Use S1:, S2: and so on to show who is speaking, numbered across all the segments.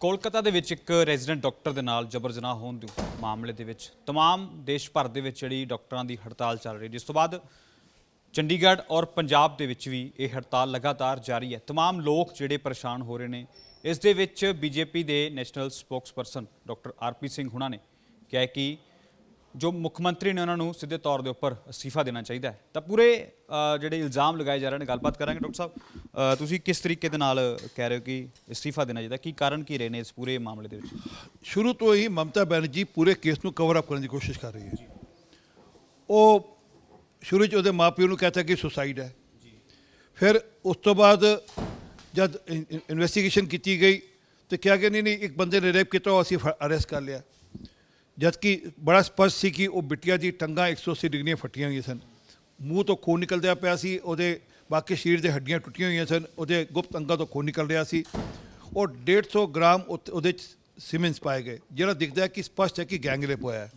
S1: ਕੋਲਕਾਤਾ ਦੇ ਵਿੱਚ ਇੱਕ ਰੈਜ਼ੀਡੈਂਟ ਡਾਕਟਰ ਦੇ ਨਾਲ ਜਬਰ ਜਨਾਹ ਹੋਣ ਦੇ ਮਾਮਲੇ ਦੇ ਵਿੱਚ तमाम ਦੇਸ਼ ਭਰ ਦੇ ਵਿੱਚ ਜਿਹੜੀ ਡਾਕਟਰਾਂ ਦੀ ਹੜਤਾਲ ਚੱਲ ਰਹੀ ਹੈ ਜਿਸ ਤੋਂ ਬਾਅਦ ਚੰਡੀਗੜ੍ਹ ਔਰ ਪੰਜਾਬ ਦੇ ਵਿੱਚ ਵੀ ਇਹ ਹੜਤਾਲ ਲਗਾਤਾਰ ਜਾਰੀ ਹੈ तमाम ਲੋਕ ਜਿਹੜੇ ਪਰੇਸ਼ਾਨ ਹੋ ਰਹੇ ਨੇ ਇਸ ਦੇ ਵਿੱਚ ਬੀਜੇਪੀ ਦੇ national spokesperson doctor R P Singh ਹੁਣਾਂ ਨੇ ਕਿਹਾ ਹੈ ਕਿ ਜੋ ਮੁੱਖ ਮੰਤਰੀ ਨੇ ਉਹਨਾਂ ਨੂੰ ਸਿੱਧੇ ਤੌਰ ਦੇ ਉੱਪਰ ਅਸਤੀਫਾ ਦੇਣਾ ਚਾਹੀਦਾ ਹੈ। ਤਾਂ ਪੂਰੇ ਜਿਹੜੇ ਇਲਜ਼ਾਮ ਲਗਾਏ ਜਾ ਰਹੇ ਨੇ ਗੱਲਬਾਤ ਕਰਾਂਗੇ ਡਾਕਟਰ ਸਾਹਿਬ। ਤੁਸੀਂ ਕਿਸ ਤਰੀਕੇ ਦੇ ਨਾਲ ਕਹਿ ਰਹੇ ਹੋ ਕਿ ਅਸਤੀਫਾ ਦੇਣਾ ਚਾਹੀਦਾ? ਕੀ ਕਾਰਨ ਕੀ ਰਹੇ ਨੇ ਇਸ ਪੂਰੇ ਮਾਮਲੇ ਦੇ ਵਿੱਚ?
S2: ਸ਼ੁਰੂ ਤੋਂ ਹੀ ਮਮਤਾ ਬੈਨਰਜੀ ਪੂਰੇ ਕੇਸ ਨੂੰ ਕਵਰ ਅਪ ਕਰਨ ਦੀ ਕੋਸ਼ਿਸ਼ ਕਰ ਰਹੀ ਹੈ। ਉਹ ਸ਼ੁਰੂ 'ਚ ਉਹਦੇ ਮਾਪਿਓ ਨੂੰ ਕਹਤਾ ਕਿ ਸੁਸਾਈਡ ਹੈ। ਫਿਰ ਉਸ ਤੋਂ ਬਾਅਦ ਜਦ ਇਨਵੈਸਟੀਗੇਸ਼ਨ ਕੀਤੀ ਗਈ ਤੇ ਕਿਹਾ ਕਿ ਨਹੀਂ ਨਹੀਂ ਇੱਕ ਬੰਦੇ ਨੇ ਰੇਪ ਕੀਤਾ ਉਹ ਅਸੀਂ ਅਰੈਸਟ ਕਰ ਲਿਆ। ਜਦਕਿ ਬੜਾ ਸਪਸ਼ਟ ਸੀ ਕਿ ਉਹ ਬਿਟੀਆ ਦੀ ਟੰਗਾਂ 180 ਡਿਗਰੀਆਂ ਫੱਟੀਆਂ ਹੋਈਆਂ ਸਨ। ਮੂੰਹ ਤੋਂ ਖੂਨ ਨਿਕਲਦਾ ਪਿਆ ਸੀ, ਉਹਦੇ ਬਾਕੀ ਸਰੀਰ ਦੇ ਹੱਡੀਆਂ ਟੁੱਟੀਆਂ ਹੋਈਆਂ ਸਨ, ਉਹਦੇ ਗੁਪਤ ਅੰਗਾਂ ਤੋਂ ਖੂਨ ਨਿਕਲ ਰਿਹਾ ਸੀ। ਉਹ 150 ਗ੍ਰਾਮ ਉੱਤੇ- ਉਹਦੇ ਚ ਸੀਮੈਂਸ ਪਾਏ ਗਏ, ਜਿਹੜਾ ਦਿਖਦਾ ਹੈ ਕਿ ਸਪਸ਼ਟ ਹੈ ਕਿ ਗੈਂਗ ਰੇਪ ਹੋਇਆ ਹੈ।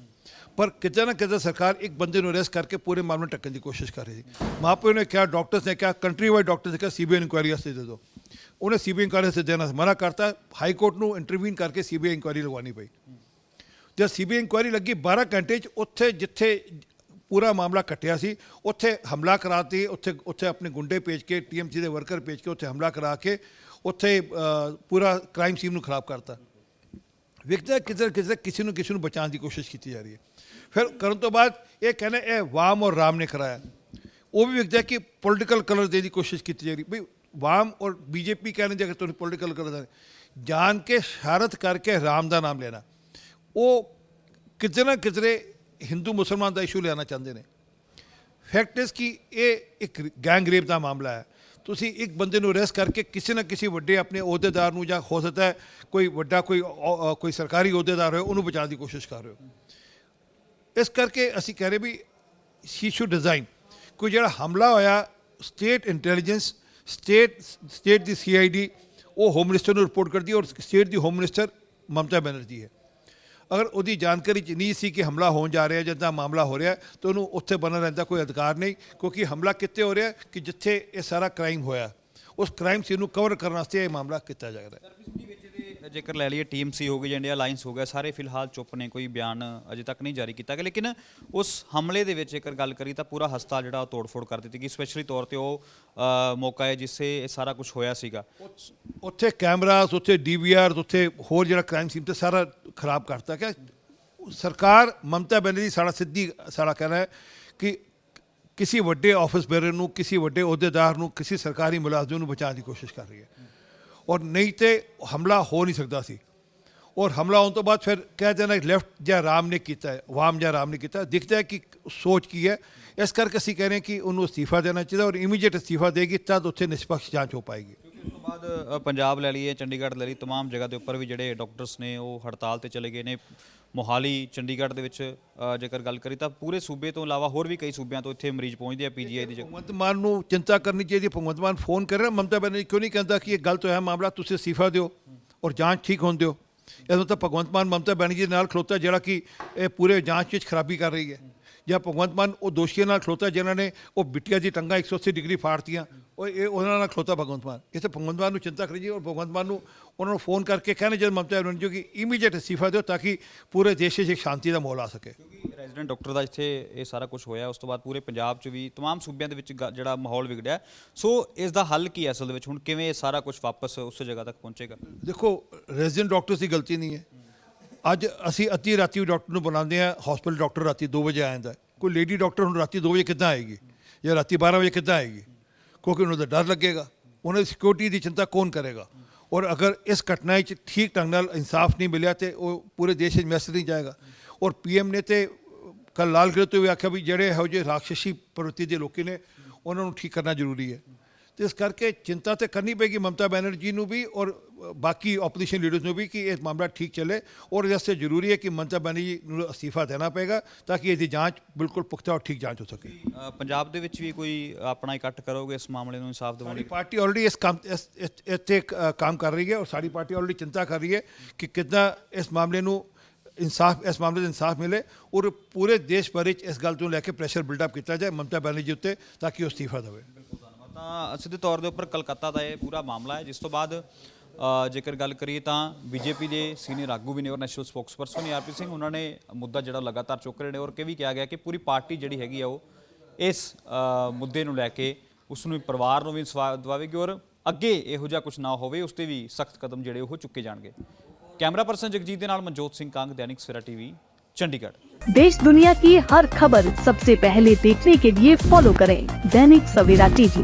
S2: ਪਰ ਕਿਤੇ ਨਾ ਕਿਤੇ ਸਰਕਾਰ ਇੱਕ ਬੰਦੇ ਨੂੰ ਅਰੈਸਟ ਕਰਕੇ ਪੂਰੇ ਮਾਮਲੇ ਨੂੰ ਟੱਕਣ ਦੀ ਕੋਸ਼ਿਸ਼ ਕਰ ਰਹੀ ਸੀ। ਮਾਪਿਓ ਨੇ ਕਿਹਾ, ਡਾਕਟਰਸ ਨੇ ਕਿਹਾ ਕੰਟਰੀ ਵਾਈਡ ਡਾਕਟਰਸ ਨੇ ਕਿਹਾ, ਸੀਬੀਆਈ ਇਨਕੁਆਇਰੀ ਵਾਸਤੇ ਦੇ ਦਿਓ। ਉਹਨੇ ਸੀਬੀਆਈ ਇਨਕੁਆਇਰੀ ਵਾਸਤੇ ਦੇਣਾ, ਮਨਾ ਕਰਤਾ, ਹਾਈ ਕੋਰਟ ਨੂੰ ਇੰਟਰਵੀਨ ਕਰਕੇ ਸੀਬੀਆਈ ਇਨਕੁਆਇਰੀ ਲਗਵਾਉਣੀ ਪਈ। ਜਦ ਸੀਬੀਆਈ ਇਨਕੁਆਇਰੀ ਲੱਗੀ 12 ਘੰਟੇ ਚ ਉੱਥੇ ਜਿੱਥੇ ਪੂਰਾ ਮਾਮਲਾ ਕੱਟਿਆ ਸੀ, ਉੱਥੇ ਹਮਲਾ ਕਰਾਤੀ ਉੱਥੇ ਉੱਥੇ ਆਪਣੇ ਗੁੰਡੇ ਭੇਜ ਕੇ ਟੀਐਮਸੀ ਦੇ ਵਰਕਰ ਭੇਜ ਕੇ ਉੱਥੇ ਹਮਲਾ ਕਰਾ ਕੇ, ਉੱਥੇ ਪੂਰਾ ਕ੍ਰਾਈਮ ਸੀਨ ਨੂੰ ਖਰਾਬ ਕਰਤਾ। ਵਿਕਦਾ ਕਿਧਰ ਕਿਧਰ ਕਿਸੇ ਨੂੰ ਕਿਸੇ ਨੂੰ ਬਚਾਉਣ ਦੀ ਕੋਸ਼ਿਸ਼ ਕੀਤੀ ਜਾ ਰਹੀ ਹੈ। ਫਿਰ ਕਰਨ ਤੋਂ ਬਾਅਦ ਇਹ ਕਹਿੰਦੇ, ਇਹ ਵਾਮ ਔਰ ਰਾਮ ਨੇ ਕਰਾਇਆ। ਉਹ ਵੀ ਵਿਕਦਾ ਕਿ ਪੋਲੀਟੀਕਲ ਕਲਰ ਦੇਣ ਦੀ ਕੋਸ਼ਿਸ਼ ਕੀਤੀ ਜਾ ਰਹੀ। ਵੀ ਵਾਮ ਔਰ ਬੀਜੇਪੀ ਕਹਿੰਦੇ ਜੇ ਤੁਹਾਨੂੰ ਪੋਲੀਟੀਕਲ ਕਲਰ ਦਾ ਜਾਣ ਕੇ ਸ਼ਹਾਰਤ ਕਰਕੇ ਰਾਮ ਦਾ ਨਾਮ ਲੈਣਾ। ਉਹ ਕਿਤੇ ਨਾ ਕਿਤੇ ਹਿੰਦੂ ਮੁਸਲਮਾਨ ਦਾ ਇਸ਼ੂ ਲਿਆਉਣਾ ਚਾਹੁੰਦੇ ਨੇ। ਫੈਕਟ ਇਸ ਕਿ ਇਹ ਇੱਕ ਗੈਂਗ ਰੇਪ ਦਾ ਮਾਮਲਾ ਹੈ। ਤੁਸੀਂ ਇੱਕ ਬੰਦੇ ਨੂੰ ਅਰੈਸਟ ਕਰਕੇ ਕਿਸੇ ਨਾ ਕਿਸੇ ਵੱਡੇ ਆਪਣੇ ਅਹੁਦੇਦਾਰ ਨੂੰ ਜਾਂ ਹੋ ਸਕਦਾ ਕੋਈ ਵੱਡਾ ਕੋਈ ਕੋਈ ਸਰਕਾਰੀ ਅਹੁਦੇਦਾਰ ਹੋਏ, ਉਹਨੂੰ ਬਚਾਉਣ ਦੀ ਕੋਸ਼ਿਸ਼ ਕਰ ਰਹੇ ਹੋ। ਇਸ ਕਰਕੇ ਅਸੀਂ ਕਹਿ ਰਹੇ ਵੀ ਸ਼ੀ ਸ਼ੁਡ ਡਿਜ਼ਾਈਨ ਕੋਈ ਜਿਹੜਾ ਹਮਲਾ ਹੋਇਆ ਸਟੇਟ ਇੰਟੈਲੀਜੈਂਸ ਸਟੇਟ ਸਟੇਟ ਦੀ ਸੀਆਈਡੀ ਉਹ ਹੋਮ ਮਿਨਿਸਟਰ ਨੂੰ ਰਿਪੋਰਟ ਕਰਦੀ ਹੈ ਔਰ ਸਟੇਟ ਦੀ ਹੋਮ ਮਿਨਿਸਟਰ ਮਮਤਾ ਬੈਨਰਜੀ ਹੈ। ਅਗਰ ਉਹਦੀ ਜਾਣਕਾਰੀ ਚ ਨਹੀਂ ਸੀ ਕਿ ਹਮਲਾ ਹੋਣ ਜਾ ਰਿਹਾ ਜਾਂ ਤਾਂ ਮਾਮਲਾ ਹੋ ਰਿਹਾ, ਤਾਂ ਉਹਨੂੰ ਉੱਥੇ ਬਣਨ ਰਹਿਣ ਦਾ ਕੋਈ ਅਧਿਕਾਰ ਨਹੀਂ, ਕਿਉਂਕਿ ਹਮਲਾ ਕਿੱਥੇ ਹੋ ਰਿਹਾ ਕਿ ਜਿੱਥੇ ਇਹ ਸਾਰਾ ਕ੍ਰਾਈਮ ਹੋਇਆ। ਉਸ ਕ੍ਰਾਈਮ ਸੀ ਨੂੰ ਕਵਰ ਕਰਨ ਵਾਸਤੇ ਇਹ ਮਾਮਲਾ ਕੀਤਾ ਜਾ ਰਿਹਾ ਹੈ।
S1: ਜੇਕਰ ਲੈ ਲਈਏ ਟੀਮ ਸੀ ਹੋ ਗਈ ਜਾਂ ਇੰਡੀਆ ਅਲਾਈਅੰਸ ਹੋ ਗਿਆ ਸਾਰੇ ਫਿਲਹਾਲ ਚੁੱਪ ਨੇ ਕੋਈ ਬਿਆਨ ਅਜੇ ਤੱਕ ਨਹੀਂ ਜਾਰੀ ਕੀਤਾ ਗਿਆ। ਲੇਕਿਨ ਉਸ ਹਮਲੇ ਦੇ ਵਿੱਚ ਜੇਕਰ ਗੱਲ ਕਰੀ ਤਾਂ ਪੂਰਾ ਹਸਪਤਾਲ ਜਿਹੜਾ ਉਹ ਤੋੜ-ਫੋੜ ਕਰ ਦਿੱਤੀ ਗਈ। ਸਪੈਸ਼ਲੀ ਤੌਰ ਤੇ ਉਹ ਅ, ਮੌਕਾ ਹੈ ਜਿਸੇ ਇਹ ਸਾਰਾ ਕੁਝ ਹੋਇਆ ਸੀਗਾ।
S2: ਉੱਥੇ ਕੈਮਰਾਸ ਉੱਥੇ ਡੀਵੀਆਰ ਉੱਥੇ ਹੋਰ ਜਿਹੜਾ ਕ੍ਰਾਈਮ ਸੀਨ ਤੇ ਸਾਰਾ ਖਰਾਬ ਕਰਤਾ ਕਿ ਸਰਕਾਰ ਮਮਤਾ ਬੈਨਰਜੀ ਸਾਡਾ ਸਿੱਧੀ ਸਾਡਾ ਕਹਿਣਾ ਹੈ ਕਿ ਕਿਸੇ ਵੱਡੇ ਆਫਿਸ ਬੇਅਰ ਨੂੰ ਕਿਸੇ ਵੱਡੇ ਅਹੁਦੇਦਾਰ ਨੂੰ ਕਿਸੇ ਸਰਕਾਰੀ ਮੁਲਾਜ਼ਮ ਨੂੰ ਬਚਾਉਣ ਦੀ ਕੋਸ਼ਿਸ਼ ਕਰ ਰਹੀ ਹੈ। ਔਰ ਨਹੀਂ ਤੇ ਹਮਲਾ ਹੋ ਨਹੀਂ ਸਕਦਾ ਸੀ ਔਰ ਹਮਲਾ ਹੋਣ ਤੋਂ ਬਾਅਦ ਫਿਰ ਕਹਿ ਦੇਣਾ ਲੈਫਟ ਜਾਂ ਰਾਮ ਨੇ ਕੀਤਾ ਹੈ ਵਾਮ ਜਾਂ ਰਾਮ ਨੇ ਕੀਤਾ ਹੈ। ਦਿਖਦਾ ਹੈ ਕਿ ਸੋਚ ਕੀ ਹੈ ਇਸ ਕਰਕੇ ਅਸੀਂ ਕਹਿ ਰਹੇ ਹਾਂ ਕਿ ਉਹਨੂੰ ਅਸਤੀਫਾ ਦੇਣਾ ਚਾਹੀਦਾ ਔਰ ਇਮੀਡੀਏਟ ਅਸਤੀਫਾ ਦੇਗੀ ਤਦ ਉੱਥੇ ਨਿਸ਼ਪਕਸ਼ ਜਾਂਚ ਹੋ ਪਾਏਗੀ
S1: ਕਿਉਂਕਿ ਉਸ ਤੋਂ ਬਾਅਦ ਅ, ਪੰਜਾਬ ਲੈ ਲਈਏ ਚੰਡੀਗੜ੍ਹ ਲੈ ਲਈ तमाम ਜਗ੍ਹਾ ਦੇ ਉੱਪਰ ਵੀ ਜਿਹੜੇ ਡਾਕਟਰਸ ਨੇ ਉਹ ਹੜਤਾਲ ਤੇ ਚਲੇ ਗਏ ਨੇ ਮੋਹਾਲੀ, ਚੰਡੀਗੜ੍ਹ ਦੇ ਵਿੱਚ ਜੇਕਰ ਗੱਲ ਕਰੀ ਤਾਂ ਪੂਰੇ ਸੂਬੇ ਤੋਂ ਇਲਾਵਾ ਹੋਰ ਵੀ ਕਈ ਸੂਬਿਆਂ ਤੋਂ ਇੱਥੇ ਮਰੀਜ਼ ਪਹੁੰਚਦੇ ਆ ਪੀਜੀਆਈ ਦੀ
S2: ਭਗਵੰਤ ਮਾਨ ਨੂੰ ਚਿੰਤਾ ਕਰਨੀ ਚਾਹੀਦੀ ਹੈ। ਭਗਵੰਤ ਮਾਨ ਫੋਨ ਕਰ ਰਿਹਾ। ਮਮਤਾ ਬੈਨਰਜੀ ਕਿਉਂ ਨਹੀਂ ਕਹਿੰਦਾ ਕਿ ਇਹ ਗਲਤ ਹੋਇਆ ਮਾਮਲਾ? ਤੁਸੀਂ ਅਸਤੀਫਾ ਦਿਓ ਔਰ ਜਾਂਚ ਠੀਕ ਹੋਣ ਦਿਓ। ਇਹਦੋਂ ਤਾਂ ਭਗਵੰਤ ਮਾਨ, ਮਮਤਾ ਬੈਨਰਜੀ ਦੇ ਨਾਲ ਖਲੋਤਾ ਜਿਹੜਾ ਕਿ ਇਹ ਪੂਰੇ ਜਾਂਚ ਵਿੱਚ ਖਰਾਬੀ ਕਰ ਰਹੀ ਹੈ। ਜਾਂ ਭਗਵੰਤ ਮਾਨ ਉਹ ਦੋਸ਼ੀਆਂ ਨਾਲ ਖਲੋਤਾ ਜਿਨ੍ਹਾਂ ਨੇ ਉਹ ਬਿੱਟੀਆਂ ਦੀ ਟੰਗਾ 180 ਡਿਗਰੀ ਫਾੜਤੀਆਂ। ਉਹ ਇਹ ਉਹਨਾਂ ਨਾਲ ਖਲੋਤਾ ਭਗਵੰਤ ਮਾਨ ਇਹ ਤਾਂ ਭਗਵੰਤ ਮਾਨ ਨੂੰ ਚਿੰਤਾ ਕਰੀ ਜੀ ਔਰ ਭਗਵੰਤ ਮਾਨ ਨੂੰ ਉਹਨਾਂ ਨੂੰ ਫੋਨ ਕਰਕੇ ਕਹਿੰਦੇ ਜਦ ਮਮਤਾ ਬੈਨਰਜੀ ਕਿ ਇਮੀਡੀਏਟ ਅਸਤੀਫਾ ਦਿਓ ਤਾਂ ਕਿ ਪੂਰੇ ਦੇਸ਼ 'ਚ ਇੱਕ ਸ਼ਾਂਤੀ ਦਾ ਮਾਹੌਲ ਆ ਸਕੇ
S1: ਕਿਉਂਕਿ ਰੈਜ਼ੀਡੈਂਟ ਡਾਕਟਰ ਦਾ ਇੱਥੇ ਇਹ ਸਾਰਾ ਕੁਝ ਹੋਇਆ ਉਸ ਤੋਂ ਬਾਅਦ ਪੂਰੇ ਪੰਜਾਬ 'ਚ ਵੀ तमाम ਸੂਬਿਆਂ ਦੇ ਵਿੱਚ ਗ- ਜਿਹੜਾ ਮਾਹੌਲ ਵਿਗੜਿਆ ਸੋ ਇਸ ਦਾ ਹੱਲ ਕੀ ਹੈ ਅਸਲ ਦੇ ਵਿੱਚ ਹੁਣ ਕਿਵੇਂ ਇਹ ਸਾਰਾ ਕੁਝ ਵਾਪਸ ਉਸ ਜਗ੍ਹਾ ਤੱਕ ਪਹੁੰਚੇਗਾ
S2: ਦੇਖੋ ਰੈਜ਼ੀਡੈਂਟ ਡਾਕਟਰ ਦੀ ਗਲਤੀ ਨਹੀਂ ਹੈ ਅੱਜ ਅਸੀਂ ਅੱਧੀ ਰਾਤੀ ਡਾਕਟਰ ਨੂੰ ਬੁਲਾਉਂਦੇ ਆ ਹਸਪੀਟਲ ਡਾਕਟਰ ਰਾਤੀ 2 ਵਜੇ ਆ ਜਾਂਦਾ ਹੈ। ਕੋਈ ਲੇਡੀ ਡਾਕਟਰ ਹੁਣ ਰਾਤੀ 2 ਵਜੇ ਕਿੱਦਾਂ ਆਏਗੀ ਜਾਂ ਰਾਤੀ 12 ਵਜੇ ਕਿੱਦਾਂ ਆਏਗੀ ਕਿਉਂਕਿ ਉਹਨਾਂ ਦਾ ਡਰ ਲੱਗੇਗਾ ਉਹਨਾਂ ਦੀ ਸਿਕਿਉਰਿਟੀ ਦੀ ਚਿੰਤਾ ਕੌਣ ਕਰੇਗਾ ਔਰ ਅਗਰ ਇਸ ਘਟਨਾ ਵਿੱਚ ਠੀਕ ਢੰਗ ਨਾਲ ਇਨਸਾਫ ਨਹੀਂ ਮਿਲਿਆ ਤੇ ਉਹ ਪੂਰੇ ਦੇਸ਼ ਵਿੱਚ ਮੈਸੇਜ ਨਹੀਂ ਜਾਏਗਾ ਔਰ ਪੀਐਮ ਨੇ ਤੇ ਕੱਲ ਲਾਲ ਕਿਲੇ ਤੋਂ ਵੀ ਆਖਿਆ ਵੀ ਜਿਹੜੇ ਇਹੋ ਜਿਹੇ ਰਾਖਸ਼ੀ ਪ੍ਰਵਿਰਤੀ ਦੇ ਲੋਕੀ ਨੇ ਉਹਨਾਂ ਨੂੰ ਠੀਕ ਕਰਨਾ ਜ਼ਰੂਰੀ ਹੈ ਤੇ ਇਸ ਕਰਕੇ ਚਿੰਤਾ ਤੇ ਕਰਨੀ ਪਏਗੀ ਮਮਤਾ ਬੈਨਰਜੀ ਨੂੰ ਵੀ ਔਰ ਬਾਕੀ ਆਪੋਜੀਸ਼ਨ ਲੀਡਰਸ ਨੂੰ ਵੀ ਕਿ ਇਹ ਮਾਮਲਾ ਠੀਕ ਚੱਲੇ ਔਰ ਇਸ ਵਾਸਤੇ ਜ਼ਰੂਰੀ ਹੈ ਕਿ ਮਮਤਾ ਬੈਨਰਜੀ ਨੂੰ ਅਸਤੀਫਾ ਦੇਣਾ ਪਏਗਾ ਤਾਂ ਕਿ ਇਹਦੀ ਜਾਂਚ ਬਿਲਕੁਲ ਪੁਖਤਾ ਔਰ ਠੀਕ ਜਾਂਚ ਹੋ ਸਕੇ।
S1: ਪੰਜਾਬ ਦੇ ਵਿੱਚ ਵੀ ਕੋਈ ਆਪਣਾ ਇਕੱਠ ਕਰੋਗੇ ਇਸ ਮਾਮਲੇ ਨੂੰ ਇਨਸਾਫ ਦਿਵਾਉਣ ਲਈ?
S2: ਪਾਰਟੀ ਆਲਰੇਡੀ ਇਸ ਕੰਮ ਇੱਥੇ ਕੰਮ ਕਰ ਰਹੀ ਹੈ ਔਰ ਸਾਡੀ ਪਾਰਟੀ ਆਲਰੇਡੀ ਚਿੰਤਾ ਕਰ ਰਹੀ ਹੈ ਕਿ ਕਿੱਦਾਂ ਇਸ ਮਾਮਲੇ ਨੂੰ ਇਨਸਾਫ ਇਸ ਮਾਮਲੇ ਦਾ ਇਨਸਾਫ ਮਿਲੇ ਔਰ ਪੂਰੇ ਦੇਸ਼ ਭਰ ਵਿੱਚ ਇਸ ਗੱਲ ਤੋਂ ਲੈ ਕੇ ਪ੍ਰੈਸ਼ਰ ਬਿਲਡਅਪ ਕੀਤਾ ਜਾਏ ਮਮਤਾ ਬੈਨਰਜੀ ਉੱਤੇ ਤਾਂ ਕਿ ਉਹ ਅਸਤੀਫਾ ਦੇਵੇ।
S1: ਤਾਂ ਸਿੱਧੇ ਤੌਰ ਦੇ ਉੱਪਰ ਕਲਕੱਤਾ ਦਾ ਇਹ ਪੂਰਾ ਮਾਮਲਾ ਹੈ ਜਿਸ ਤੋਂ ਬਾਅਦ ਅ, ਜੇਕਰ ਗੱਲ ਕਰੀਏ ਤਾਂ ਬੀਜੇਪੀ ਦੇ ਸੀਨੀਅਰ ਆਗੂ ਵੀ ਨੇ ਔਰ ਨੈਸ਼ਨਲ ਸਪੋਕਸਪਰਸਨ ਨੇ ਆਰਪੀ ਸਿੰਘ ਉਹਨਾਂ ਨੇ ਮੁੱਦਾ ਜਿਹੜਾ ਲਗਾਤਾਰ ਚੁੱਕ ਰਹੇ ਨੇ ਔਰ ਕਿ ਵੀ ਕਿਹਾ ਗਿਆ ਕਿ ਪੂਰੀ ਪਾਰਟੀ ਜਿਹੜੀ ਹੈਗੀ ਆ ਉਹ ਇਸ ਅ, ਮੁੱਦੇ ਨੂੰ ਲੈ ਕੇ ਉਸ ਨੂੰ ਵੀ ਪਰਿਵਾਰ ਨੂੰ ਵੀ ਸਵਾਦ ਦਵਾਵੇਗੀ ਔਰ ਅੱਗੇ ਇਹੋ ਜਿਹਾ ਕੁਝ ਨਾ ਹੋਵੇ ਉਸ ਤੇ ਵੀ ਸਖਤ ਕਦਮ ਜਿਹੜੇ ਉਹ ਚੁੱਕੇ ਜਾਣਗੇ ਕੈਮਰਾ ਪਰਸਨ ਜਗਜੀਤ ਦੇ ਨਾਲ ਮਨਜੋਤ ਸਿੰਘ ਕੰਗ ਦੈਨਿਕ ਸਵੇਰਾ ਟੀਵੀ ਚੰਡੀਗੜ੍ਹ
S3: देश दुनिया की हर खबर सबसे पहले देखने के लिए फॉलो करें दैनिक सवेरा टीवी